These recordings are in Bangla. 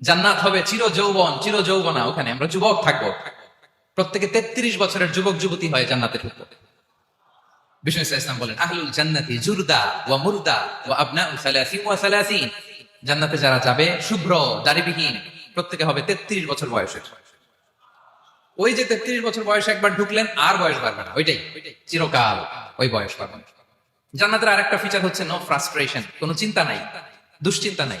জান্নাত হবে চির যৌবন চির যৌবনা ওখানে আমরা যুবক থাকব। প্রত্যেকে তেত্রিশ বছরের যুবক, যুবতী হয়ে জান্নাতে ঢুকবো। বিষ্ণু ইসলাম বলেন, আহলুল জান্নাতি জুরদা মুরদা আবনা জান্নাতে যারা যাবে, শুভ্র প্রত্যেকে হবে তেত্রিশ বছর বয়সের। ওই যে তেত্রিশ বছর বয়সে একবার ঢুকলেন, আর বয়স বাড়বে না। ওইটাই চিরকাল ওই বয়স পাবেন জান্নাতের আরেকটা ফিচার হচ্ছে নো ফ্রাস্ট্রেশন কোনো চিন্তা নাই, দুশ্চিন্তা নাই।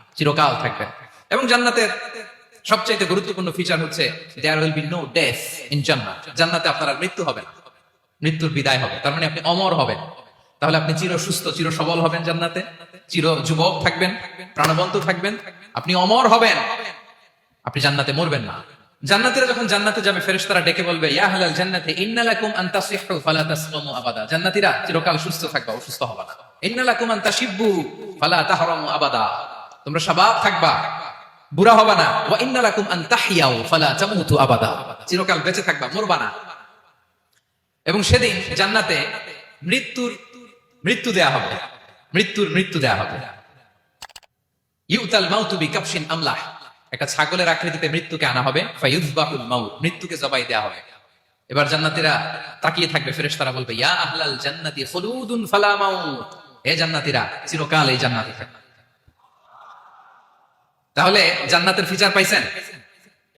চিরকাল থাকবেন এবং জান্নাতের সবচাইতে গুরুত্বপূর্ণ ফিচার হচ্ছে there will be no death in জান্নাত জান্নাতে আপনার মৃত্যু হবে না। মৃত্যুর বিদায় হবে। তার মানে আপনি অমর হবেন। তাহলে আপনি চির সুস্থ, চির সবল হবেন জান্নাতে। চির যুবক থাকবেন, প্রাণবন্ত থাকবেন। আপনি অমর হবেন। আপনি জান্নাতে মরবেন না। জান্নাতীরা যখন জান্নাতে যাবে, ফেরেশতারা ডেকে বলবে, ইয়া হালাল জান্নাতে ইন্নালাকুম আন তাসিহু, ফালা তাসলামু আবাদা। জান্নাতীরা চিরকাল সুস্থ থাকবা, অসুস্থ হবা না। ইন্নালাকুম আন তাশিব্বু, ফালা তাহরামু আবাদা। তোমরা শাবাব থাকবা, বুড়া হবা না। ওয়া ইন্নালাকুম আন ফালা তামুতু আবাদা। চিরকাল বেঁচে থাকবা, মরবা না। এবং সেদিন জান্নাতে মৃত্যুর মৃত্যু দেয়া হবে। মৃত্যুর মৃত্যু দেয়া হবে। ইউতাল মাউতু বিকাপশিন আমলাহ একটা ছাগলের আকৃতিতে মৃত্যুকে আনা হবে। ফায়ুযবাহুল মাউত, মৃত্যুকে জবাই দেয়া হবে। এবার জান্নাতীরা তাকিয়ে থাকবে, ফেরেশতারা বলবে, ইয়া আহলাল জান্নাতি খুলুদুন ফালা মাউত। হে জান্নাতীরা, চিরকাল এই জান্নাতে থাকবে। তাহলে জান্নাতের ফিচার পাইছেন?